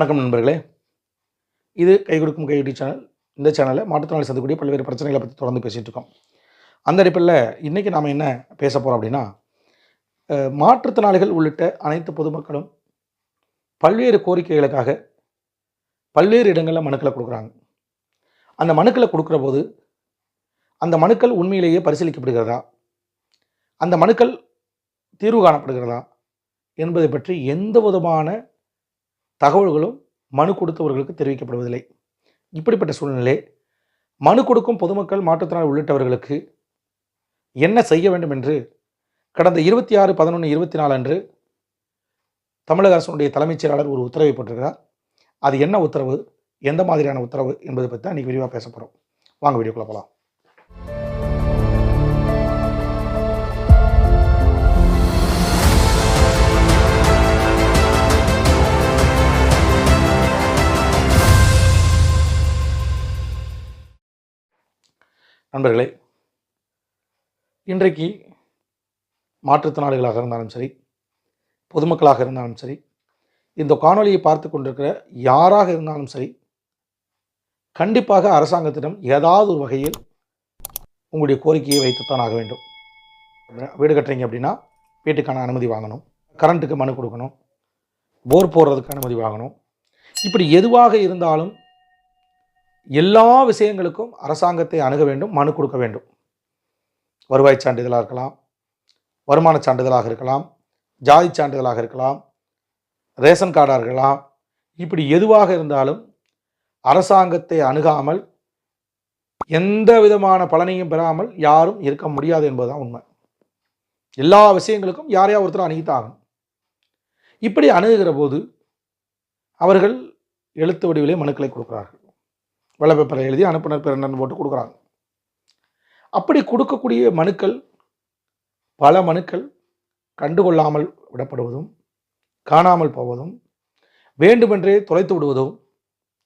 வணக்கம் நண்பர்களே. இது கை கொடுக்கும் கையொட்டி சேனல். இந்த சேனலில் மாற்றுத்திறனாளி சந்திக்கக்கூடிய பல்வேறு பிரச்சனைகளை பற்றி தொடர்ந்து பேசிகிட்டு இருக்கோம். அந்த அடிப்படையில் இன்றைக்கி நாம் என்ன பேச போகிறோம் அப்படின்னா மாற்றுத்திறனாளிகள் உள்ளிட்ட அனைத்து பொதுமக்களும் பல்வேறு கோரிக்கைகளுக்காக பல்வேறு இடங்களில் மனுக்களை கொடுக்குறாங்க. அந்த மனுக்களை கொடுக்குற போது அந்த மனுக்கள் உண்மையிலேயே பரிசீலிக்கப்படுகிறதா? அந்த மனுக்கள் தீர்வு காணப்படுகிறதா? என்பதை பற்றி எந்த விதமான தகவல்களும் மனு கொடுத்தவர்களுக்கு தெரிவிக்கப்படுவதில்லை. இப்படிப்பட்ட சூழ்நிலை மனு கொடுக்கும் பொதுமக்கள் மாற்றுத்திறனாளி உள்ளிட்டவர்களுக்கு என்ன செய்ய வேண்டும் என்று கடந்த இருபத்தி ஆறு பதினொன்று இருபத்தி நாலு அன்று தமிழக அரசுடைய தலைமைச் செயலாளர் ஒரு உத்தரவை போட்டிருக்கிறார். அது என்ன உத்தரவு? எந்த மாதிரியான உத்தரவு என்பதை பற்றி தான் இன்றைக்கி விரிவாக பேச போகிறோம் வாங்க வீடியோக்குள்ளே போகலாம் நண்பர்களே இன்றைக்கு மாற்றுத்திறனாளிகளாக இருந்தாலும் சரி பொதுமக்களாக இருந்தாலும் சரி இந்த காணொளியை பார்த்து கொண்டிருக்கிற யாராக இருந்தாலும் சரி கண்டிப்பாக அரசாங்கத்திடம் ஏதாவது ஒரு வகையில் உங்களுடைய கோரிக்கையை வைத்துத்தான் ஆக வேண்டும். வீடு கட்டுறீங்க அப்படின்னா வீட்டுக்கான அனுமதி வாங்கணும் கரண்ட்டுக்கு மனு கொடுக்கணும் போர் போடுறதுக்கு அனுமதி வாங்கணும். இப்படி எதுவாக இருந்தாலும் எல்லா விஷயங்களுக்கும் அரசாங்கத்தை அணுக வேண்டும் மனு கொடுக்க வேண்டும். வருவாய் சான்றிதழாக இருக்கலாம் வருமான சான்றிதழாக இருக்கலாம் ஜாதி சான்றிதழாக இருக்கலாம் ரேஷன் கார்டாக இருக்கலாம். இப்படி எதுவாக இருந்தாலும் அரசாங்கத்தை அணுகாமல் எந்த விதமான பலனையும் பெறாமல் யாரும் இருக்க முடியாது என்பதுதான் உண்மை. எல்லா விஷயங்களுக்கும் யாரையா ஒருத்தர் அணுகித்தாகும் இப்படி அணுகுகிற போது அவர்கள் எழுத்து வடிவிலே மனுக்களை கொடுக்கிறார்கள். வெள்ளை பேப்பரை எழுதி அனுப்புனர் பிறந்தன் போட்டு கொடுக்குறாங்க. அப்படி கொடுக்கக்கூடிய மனுக்கள் பல மனுக்கள் கண்டுகொள்ளாமல் விடப்படுவதும் காணாமல் போவதும் வேண்டுமென்றே தொலைத்து விடுவதும்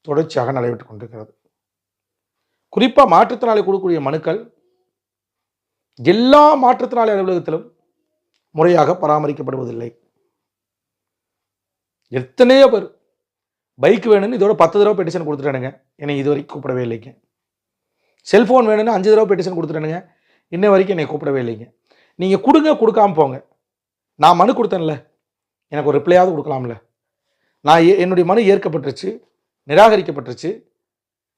தொடர்ச்சியாக நடைபெற்று கொண்டிருக்கிறது. குறிப்பாக மாற்றுத்திறனாளி கொடுக்கக்கூடிய மனுக்கள் எல்லா மாற்றுத்திறனாளி அலுவலகத்திலும் முறையாக பராமரிக்கப்படுவதில்லை. எத்தனையோ பேர் பைக் வேணும்னு இதோட பத்து தடவை பெட்டிஷன் கொடுத்துட்டானுங்க. என்னை இது வரைக்கும் கூப்பிடவே இல்லைங்க. செல்ஃபோன் வேணும்னு அஞ்சு தடவை பெட்டிஷன் கொடுத்துட்டானுங்க. இன்ன வரைக்கும் என்னை கூப்பிடவே இல்லைங்க. நீங்கள் கொடுங்க கொடுக்காம போங்க. நான் மனு கொடுத்தேன்ல. எனக்கு ஒரு ரிப்ளையாவது கொடுக்கலாம்ல. நான் ஏ- என்னுடைய மனு ஏற்கப்பட்டுருச்சு நிராகரிக்கப்பட்டுருச்சு.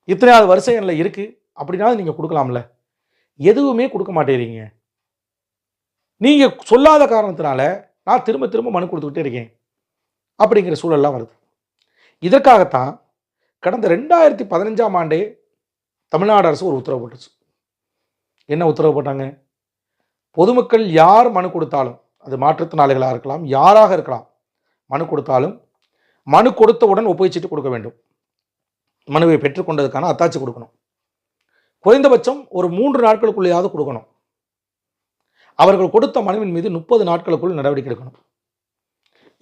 இத்தனையாவது வருஷம் எண்ணில் இருக்குது அப்படின்னாலும் நீங்கள் கொடுக்கலாம்ல. எதுவுமே கொடுக்க மாட்டேறீங்க. நீங்கள் சொல்லாத காரணத்தினால நான் திரும்ப திரும்ப மனு கொடுத்துக்கிட்டே இருக்கேன். அப்படிங்கிற சூழல்லாம் வருது. இதற்காகத்தான் கடந்த ரெண்டாயிரத்தி பதினஞ்சாம் ஆண்டே தமிழ்நாடு அரசு ஒரு உத்தரவு போட்டுச்சு. என்ன உத்தரவு போட்டாங்க? பொதுமக்கள் யார் மனு கொடுத்தாலும் அது மாற்றுத்திறனாளிகளாக இருக்கலாம் யாராக இருக்கலாம் மனு கொடுத்தாலும் மனு கொடுத்தவுடன் ஒப்புவிச்சிட்டு கொடுக்க வேண்டும். மனுவை பெற்றுக்கொண்டதுக்கான அத்தாட்சி கொடுக்கணும். குறைந்தபட்சம் ஒரு மூன்று நாட்களுக்குள்ளேயாவது கொடுக்கணும். அவர்கள் கொடுத்த மனுவின் மீது முப்பது நாட்களுக்குள் நடவடிக்கை எடுக்கணும்.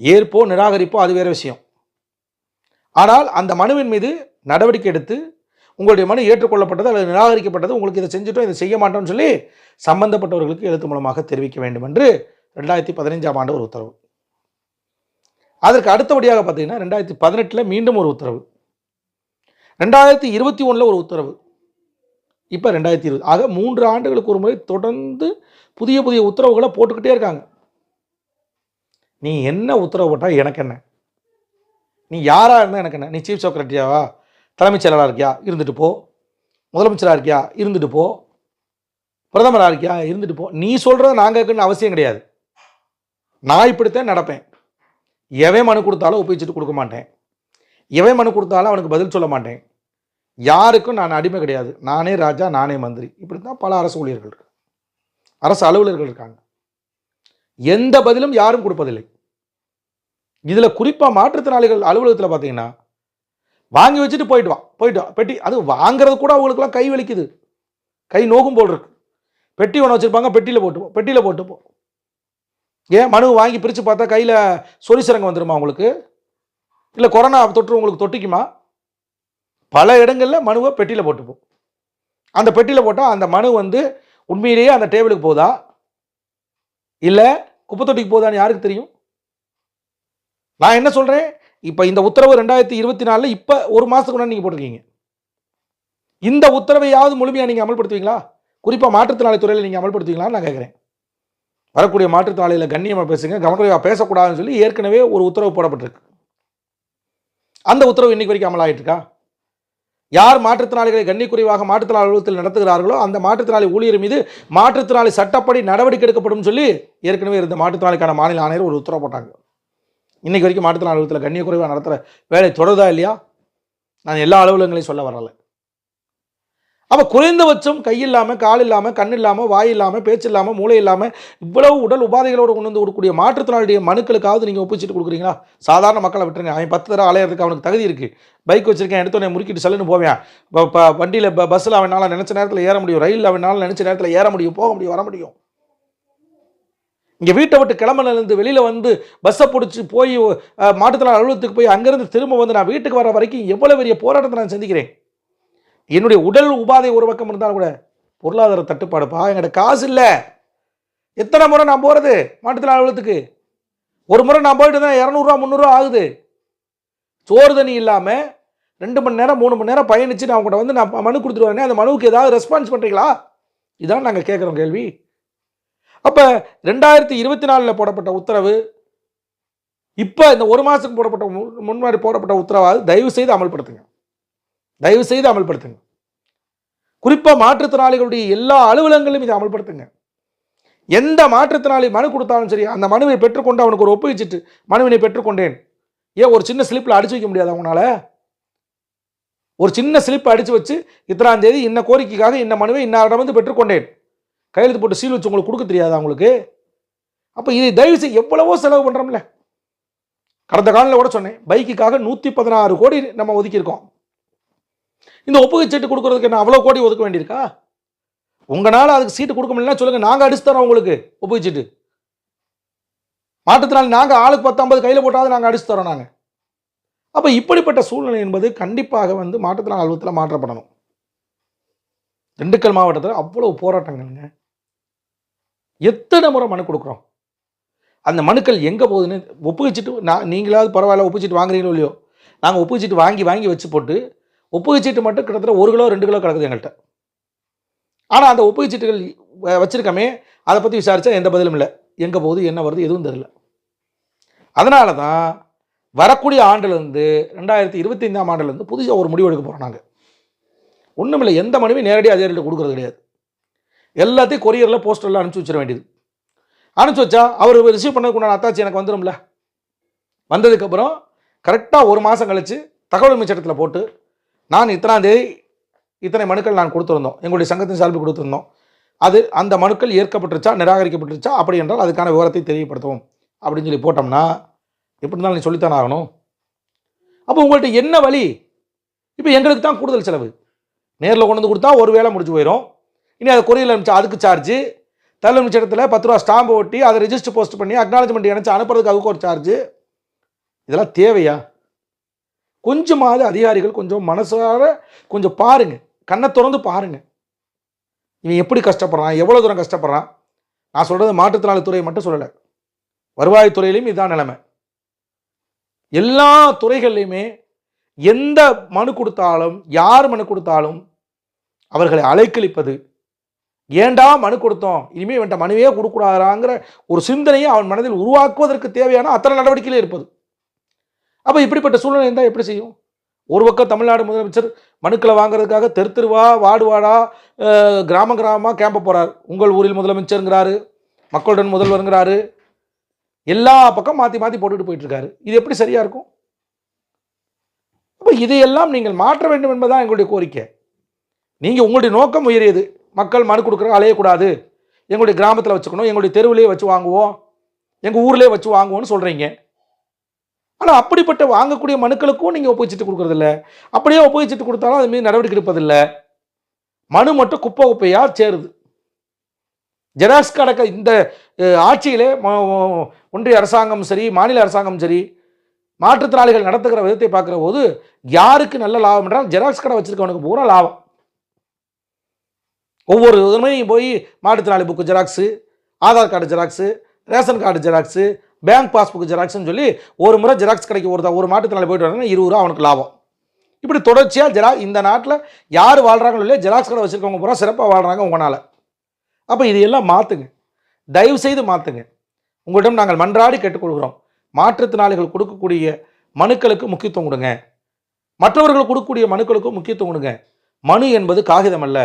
ஏற்போ நிராகரிப்போ அது வேறு விஷயம். ஆனால் அந்த மனுவின் மீது நடவடிக்கை எடுத்து உங்களுடைய மனு ஏற்றுக்கொள்ளப்பட்டது அல்லது நிராகரிக்கப்பட்டது உங்களுக்கு இதை செஞ்சுட்டோம் இதை செய்ய மாட்டோம்னு சொல்லி சம்பந்தப்பட்டவர்களுக்கு எழுத்து மூலமாக தெரிவிக்க வேண்டும் என்று ரெண்டாயிரத்தி பதினைஞ்சாம் ஆண்டு ஒரு உத்தரவு. அதற்கு அடுத்தபடியாக பார்த்தீங்கன்னா ரெண்டாயிரத்தி பதினெட்டில் மீண்டும் ஒரு உத்தரவு. ரெண்டாயிரத்தி இருபத்தி ஒன்றில் ஒரு உத்தரவு. இப்போ ரெண்டாயிரத்தி இருபது ஆக மூன்று ஆண்டுகளுக்கு ஒரு முறை தொடர்ந்து புதிய புதிய உத்தரவுகளை போட்டுக்கிட்டே இருக்காங்க. நீ என்ன உத்தரவு போட்டால் எனக்கு என்ன? நீ யாராக இருந்தால் எனக்கு என்ன? நீ சீஃப் செக்ரட்டரியாவா? தலைமைச் செயலாளராக இருக்கியா? இருந்துட்டு போ. முதலமைச்சராக இருக்கியா? இருந்துட்டு போ. பிரதமராக இருக்கியா? இருந்துட்டு போ. நீ சொல்கிறத நாங்கள் இருக்குன்னு அவசியம் கிடையாது. நான் இப்படித்தான் நடப்பேன். எவன் மனு கொடுத்தாலும் ஒப்பிச்சுட்டு கொடுக்க மாட்டேன். எவன் மனு கொடுத்தாலும் அவனுக்கு பதில் சொல்ல மாட்டேன். யாருக்கும் நான் அடிமை கிடையாது. நானே ராஜா நானே மந்திரி. இப்படி தான் பல அரசு ஊழியர்கள் இருக்கு. அரசு அலுவலர்கள் இருக்காங்க. எந்த பதிலும் யாரும் கொடுப்பதில்லை. இதில் குறிப்பாக மாற்றுத்திறனாளிகள் அலுவலகத்தில் பார்த்தீங்கன்னா வாங்கி வச்சுட்டு போயிட்டு வா போயிட்டு வா. பெட்டி அது வாங்குறது கூட அவங்களுக்குலாம் கை வலிக்குது. கை நோகும் போல் இருக்கு. பெட்டி ஒன்று வச்சுருப்பாங்க பெட்டியில் போட்டுப்போம் பெட்டியில் போட்டுப்போம் ஏன்? மனு வாங்கி பிரித்து பார்த்தா கையில் சொரிசிறங்க வந்துடுமா உங்களுக்கு? இல்லை கொரோனா தொற்று உங்களுக்கு தொட்டிக்குமா? பல இடங்களில் மனுவை பெட்டியில் போட்டுப்போம் அந்த பெட்டியில் போட்டால் அந்த மனு வந்து உண்மையிலேயே அந்த டேபிளுக்கு போதா? இல்லை குப்பை தொட்டிக்கு போதான்னு யாருக்கு தெரியும்? நான் என்ன சொல்கிறேன் இப்போ இந்த உத்தரவு ரெண்டாயிரத்தி இருபத்தி நாலில் இப்போ ஒரு மாதத்துக்கு முன்னாடி நீங்கள் போட்டிருக்கீங்க. இந்த உத்தரவையாவது முழுமையாக நீங்கள் அமல்படுத்துவீங்களா? குறிப்பாக மாற்றுத்திறனாளி துறையில் நீங்கள் அமல்படுத்துவீங்களான்னு நான் கேட்குறேன் வரக்கூடிய மாற்றுத்திறனாளியில் கண்ணியமாக பேசுங்க கவனக்குறைவாக பேசக்கூடாதுன்னு சொல்லி ஏற்கனவே ஒரு உத்தரவு போடப்பட்டிருக்கு. அந்த உத்தரவு இன்னைக்கு வரைக்கும் அமலாகிட்டு இருக்கா யார் மாற்றுத்திறனாளிகளை கண்ணிக்குறைவாக மாற்றுத்திறனாளி அலுவலகத்தில் நடத்துகிறார்களோ அந்த மாற்றுத்திறனாளி ஊழியர் மீது மாற்றுத்திறனாளி சட்டப்படி நடவடிக்கை எடுக்கப்படும் சொல்லி ஏற்கனவே இருந்த மாற்றுத்திறனாளிக்கான மாநில ஆணையர் ஒரு உத்தரவு போட்டாங்க. இன்றைக்கி வரைக்கும் மாற்றுத்திறனாளி அலுவலகத்தில் கண்ணியக்குறைவாக நடத்துகிற வேலை தொடருதா இல்லையா? நான் எல்லா அலுவலகங்களையும் சொல்ல வரல. அப்போ குறைந்தபட்சம் கை இல்லாமல் கால் இல்லாமல் கண் இல்லாமல் வாய் இல்லாமல் பேச்சு இல்லாமல் மூளை இல்லாமல் இவ்வளவு உடல் உபாதைகளோடு கொண்டு வந்து கொடுக்கக்கூடிய மாற்றுத்திறனாளிய மனுக்களுக்காவது நீங்கள் ஒப்பிச்சிட்டு கொடுக்குறீங்களா? சாதாரண மக்களை விட்டுருங்க. அவன் பத்து தடவை அலையிறதுக்கு அவனுக்கு தகுதி இருக்குது பைக் வச்சிருக்கேன் எடுத்தோடனே முறுக்கிட்டு சல்லுன்னு போவேன். இப்போ வண்டியில் பஸ்ஸில் அவனால் நினச்ச நேரத்தில் ஏற முடியும். ரயிலில் அவனால் நினச்ச நேரத்தில் ஏற முடியும் போக முடியும் வர முடியும். இங்கே வீட்டை விட்டு கிளம்பினிருந்து வெளியில் வந்து பஸ்ஸை பிடிச்சி போய் அஹ், மாற்றுத்திறனாளி அலுவலகத்துக்கு போய் அங்கேருந்து திரும்ப வந்து நான் வீட்டுக்கு வர வரைக்கும் எவ்வளோ பெரிய போராட்டத்தை நான் சந்திக்கிறேன். என்னுடைய உடல் உபாதை ஒரு பக்கம் இருந்தாலும் கூட பொருளாதார தட்டுப்பாடுப்பா என்கிட்ட காசு இல்லை. எத்தனை முறை நான் போகிறது மாற்றுத்திறனாளி அலுவலகத்துக்கு? ஒரு முறை நான் போயிட்டு தான் இரநூறுவா முந்நூறுரூவா ஆகுது. சோறு தண்ணி இல்லாமல் ரெண்டு மணி நேரம் மூணு மணி நேரம் பயணித்து நான் உங்கள்கிட்ட வந்து நான் மனு கொடுத்துட்டு அந்த மனுவுக்கு ஏதாவது ரெஸ்பான்ஸ் பண்ணுறீங்களா இதான் நாங்கள் கேட்குறோம் கேள்வி. அப்போ ரெண்டாயிரத்தி இருபத்தி நாலில் போடப்பட்ட உத்தரவு இப்போ இந்த ஒரு மாதத்துக்கு போடப்பட்ட முன்னாடி போடப்பட்ட உத்தரவாது தயவு செய்து அமல்படுத்துங்க. தயவு செய்து அமல்படுத்துங்க. குறிப்பாக மாற்றுத்திறனாளிகளுடைய எல்லா அலுவலகங்களிலும் இதை அமல்படுத்துங்க. எந்த மாற்றுத்திறனாளி மனு கொடுத்தாலும் சரி அந்த மனுவை பெற்றுக்கொண்டு அவனுக்கு ஒரு ஒப்புவிச்சிட்டு மனுவினை பெற்றுக்கொண்டேன். ஏன் ஒரு சின்ன ஸ்லிப்பில் அடிச்சு வைக்க முடியாது அவனால்? ஒரு சின்ன ஸ்லிப் அடித்து வச்சு இத்தனாம் தேதி இன்ன கோரிக்கைக்காக இந்த மனுவை இன்னாரிடம் வந்து பெற்றுக்கொண்டேன். கையெழுத்து போட்டு சீல் வச்சு உங்களுக்கு கொடுக்க தெரியாதா அவங்களுக்கு அப்போ இதை தயவு செய்ய எவ்வளவோ செலவு பண்ணுறோம்ல கடந்த காலில் கூட சொன்னேன் பைக்குக்காக நூற்றி பதினாறு கோடி நம்ம ஒதுக்கியிருக்கோம். இந்த ஒப்புகை சீட்டு கொடுக்குறதுக்கு என்ன அவ்வளோ கோடி ஒதுக்க வேண்டியிருக்கா? உங்களால் அதுக்கு சீட்டு கொடுக்க முடியலன்னா சொல்லுங்கள் நாங்கள் அடிச்சு தரோம் உங்களுக்கு ஒப்புகை சீட்டு. மாற்றுத்திறனாளி நாங்கள் ஆளுக்கு பத்தொம்பது கையில் போட்டாவது நாங்கள் அடிச்சு தரோம் நாங்கள் அப்போ இப்படிப்பட்ட சூழ்நிலை என்பது கண்டிப்பாக வந்து மாற்றுத்திறனாளி அலுவலகத்தில் மாற்றப்படணும். திண்டுக்கல் மாவட்டத்தில் அவ்வளோ போராட்டங்கள்ங்க. எத்தனை முறை மனு கொடுக்குறோம்? அந்த மனுக்கள் எங்கே போகுதுன்னு ஒப்புகிச்சிட்டு நான் நீங்களாவது பரவாயில்ல ஒப்புச்சிட்டு வாங்குறீங்களோ இல்லையோ நாங்கள் ஒப்புச்சீட்டு வாங்கி வாங்கி வச்சு போட்டு ஒப்புகிச்சிட்டு மட்டும் கிட்டத்தட்ட ஒரு கிலோ ரெண்டு கிலோ கிடக்குது எங்கள்கிட்ட ஆனால் அந்த ஒப்புகைச்சீட்டுகள் வ- அதை பற்றி விசாரித்தா எந்த பதிலும் இல்லை. எங்கே போகுது என்ன வருது எதுவும் தெரியல. அதனால தான் வரக்கூடிய ஆண்டுலேருந்து ரெண்டாயிரத்தி இருபத்தி ஐந்தாம் ஆண்டுலேருந்து புதுசாக ஒரு முடிவு எடுக்க போகிறோம் நாங்கள் ஒன்றுமில்லை எந்த மனுவையும் நேரடியாக அதிகாரிகிட்ட கொடுக்குறது கிடையாது. எல்லாத்தையும் கொரியரில் போஸ்டரில் அனுப்பிச்சி வச்சிட வேண்டியது. அனுப்பிச்சி வச்சா அவர் ரிசீவ் பண்ணதுக்குண்டான அத்தாச்சி எனக்கு வந்துடும்ல வந்ததுக்கப்புறம் கரெக்டாக ஒரு மாதம் கழித்து தகவல் மிச்சட்டத்தில் போட்டு நான் இத்தனாந்தேதி இத்தனை மனுக்கள் நான் கொடுத்துருந்தோம். எங்களுடைய சங்கத்தின் சார்பில் கொடுத்துருந்தோம். அது அந்த மனுக்கள் ஏற்கப்பட்டுருச்சா நிராகரிக்கப்பட்டுருச்சா அப்படி என்றால் அதுக்கான விவரத்தை தெரியப்படுத்துவோம். அப்படின்னு சொல்லி போட்டோம்னா எப்படி இருந்தாலும் நீ சொல்லித்தானே ஆகணும். அப்போ உங்கள்கிட்ட என்ன வழி? இப்போ எங்களுக்கு தான் கூடுதல் செலவு. நேரில் கொண்டு வந்து கொடுத்தா ஒரு வேலை முடிஞ்சு போயிடும் இனி அதை கொரியரில் அனுப்பிச்சா அதுக்கு சார்ஜு தகவல் இடத்துல பத்து ரூபா ஸ்டாம்பு ஒட்டி அதை ரெஜிஸ்டர் போஸ்ட் பண்ணி அக்னாலஜ்மெண்ட் இணைச்சு அனுப்புறதுக்கு அதுக்கு ஒரு சார்ஜு இதெல்லாம் தேவையா? கொஞ்சமாவது அதிகாரிகள் கொஞ்சம் மனசார கொஞ்சம் பாருங்கள் கண்ணை திறந்து பாருங்க. இவன் எப்படி கஷ்டப்படுறான்? எவ்வளோ தூரம் கஷ்டப்படுறான்? நான் சொல்கிறது மாற்றுத்திறனாளி துறையை மட்டும் சொல்லலை. வருவாய்த்துறையிலையும் இதுதான் நிலைமை. எல்லா துறைகள்லையுமே எந்த மனு கொடுத்தாலும் யார் மனு கொடுத்தாலும் அவர்களை அலைக்கழிப்பது ஏண்டா மனு கொடுத்தோம்? இனிமேல் இவன்ட்ட மனுவே கொடுக்கூடாதாங்கிற ஒரு சிந்தனையை அவன் மனதில் உருவாக்குவதற்கு தேவையான அத்தனை நடவடிக்கையிலே இருப்பது. அப்போ இப்படிப்பட்ட சூழ்நிலை இருந்தால் எப்படி செய்யும்? ஒரு பக்கம் தமிழ்நாடு முதலமைச்சர் மனுக்களை வாங்குறதுக்காக தெரு தெருவா வார்டு வார்டா கிராம கிராமமாக கேம்ப போகிறார் உங்கள் ஊரில் முதலமைச்சருங்கிறாரு மக்களுடன் முதல்வருங்கிறாரு. எல்லா பக்கம் மாற்றி மாற்றி போட்டுட்டு போயிட்டுருக்காரு. இது எப்படி சரியாக இருக்கும்? அப்போ இதையெல்லாம் நீங்கள் மாற்ற வேண்டும் என்பதுதான் எங்களுடைய கோரிக்கை. நீங்கள் உங்களுடைய நோக்கம் உயரியது. மக்கள் மனு கொடுக்குறாங்க அலையக்கூடாது. எங்களுடைய கிராமத்தில் வச்சுக்கணும் எங்களுடைய தெருவிலே வச்சு வாங்குவோம் எங்கள் ஊர்லேயே வச்சு வாங்குவோம்னு சொல்கிறீங்க ஆனால் அப்படிப்பட்ட வாங்கக்கூடிய மனுக்களுக்கும் நீங்கள் ஒப்புச்சிட்டு கொடுக்கறதில்ல. அப்படியே ஒப்புச்சிட்டு கொடுத்தாலும் அது மீது நடவடிக்கை எடுப்பதில்லை. மனு மட்டும் குப்பை குப்பையாக சேருது. ஜெராக்ஸ் கடக்க இந்த ஆட்சியிலே ஒன்றிய அரசாங்கம் சரி மாநில அரசாங்கம் சரி மாற்றுத்திறனாளிகள் நடத்துகிற விதத்தை பார்க்குற போது யாருக்கு நல்ல லாபம் என்றால் ஜெராக்ஸ் கடை வச்சிருக்கவனுக்கு பூரா லாபம். ஒவ்வொரு இதுமே போய் மாற்றுத்திறனாளி book xerox Aadhaar card xerox ration card xerox bank passbook ஜெராக்ஸ்னு சொல்லி ஒரு முறை ஜெராக்ஸ் கடைக்கு ஒரு ஒரு மாற்றுத்திறனாளி போயிட்டு வராங்கன்னா இருபது ரூபா அவனுக்கு லாபம். இப்படி தொடர்ச்சியாக ஜெரா இந்த நாட்டில் யார் வாழ்கிறாங்களோ இல்லையா ஜெராக்ஸ் கடை வச்சுருக்கவங்க பூரா சிறப்பாக வாழ்கிறாங்க உங்களால் அப்போ இதையெல்லாம் மாற்றுங்க தயவு செய்து மாற்றுங்க உங்களிடம் நாங்கள் மன்றாடி கேட்டுக்கொள்கிறோம். மாற்றுத்திறனாளிகள் கொடுக்கக்கூடிய மனுக்களுக்கு முக்கியத்துவம் கொடுங்க. மற்றவர்கள் கொடுக்கக்கூடிய மனுக்களுக்கும் முக்கியத்துவம் கொடுங்க. மனு என்பது காகிதம் அல்ல.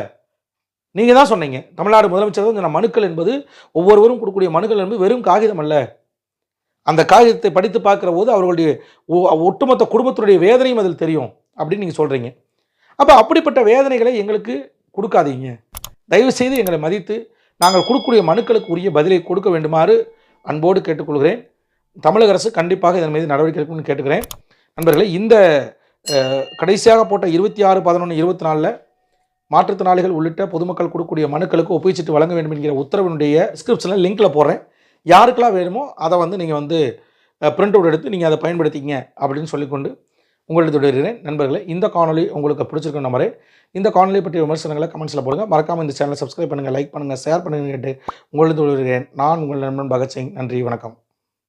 நீங்கள் தான் சொன்னீங்க. தமிழ்நாடு முதலமைச்சர் தான் சொன்ன மனுக்கள் என்பது ஒவ்வொருவரும் கொடுக்கக்கூடிய மனுக்கள் என்பது வெறும் காகிதம் அல்ல. அந்த காகிதத்தை படித்து பார்க்குற போது அவர்களுடைய ஒ- ஒட்டுமொத்த குடும்பத்தினுடைய வேதனையும் அதில் தெரியும் அப்படின்னு நீங்கள் சொல்கிறீங்க அப்போ அப்படிப்பட்ட வேதனைகளை எங்களுக்கு கொடுக்காதீங்க. தயவு செய்து எங்களை மதித்து நாங்கள் கொடுக்கக்கூடிய மனுக்களுக்கு உரிய பதிலை கொடுக்க வேண்டுமாறு அன்போடு கேட்டுக்கொள்கிறேன். தமிழக அரசு கண்டிப்பாக இதன் மீது நடவடிக்கை எடுக்கணும்னு கேட்டுக்கிறேன். நண்பர்களே இந்த கடைசியாக போட்ட இருபத்தி ஆறு பதினொன்று இருபத்தி நாலில் மாற்றுத்திறனாளிகள் உள்ளிட்ட பொதுமக்கள் கொடுக்கக்கூடிய மனுக்களுக்கு ஒப்புவிச்சிட்டு வழங்க வேண்டும் என்கிற உத்தரவினுடைய ஸ்கிரிப்ஷனில் லிங்க்கில் போடுறேன். யாருக்கெல்லாம் வேணுமோ அதை வந்து நீங்கள் வந்து பிரிண்ட் அவுட் எடுத்து நீங்கள் அதை பயன்படுத்திங்க அப்படின்னு சொல்லிக்கொண்டு உங்களிடம் தொடர்கிறேன். நண்பர்களே இந்த காணொளி உங்களுக்கு பிடிச்சிருக்கும் நம்பரே இந்த காணொலி பற்றிய விமர்சனங்களை கமெண்ட்ஸில் போடுங்க. மறக்காமல் இந்த சேனலை சப்ஸ்கிரைப் பண்ணுங்கள் லைக் பண்ணுங்கள் ஷேர் பண்ணுங்கள் கேட்டு உங்களிடம் தொடர்கிறேன். நான் உங்கள் நண்பன் பகத்சிங். நன்றி வணக்கம்.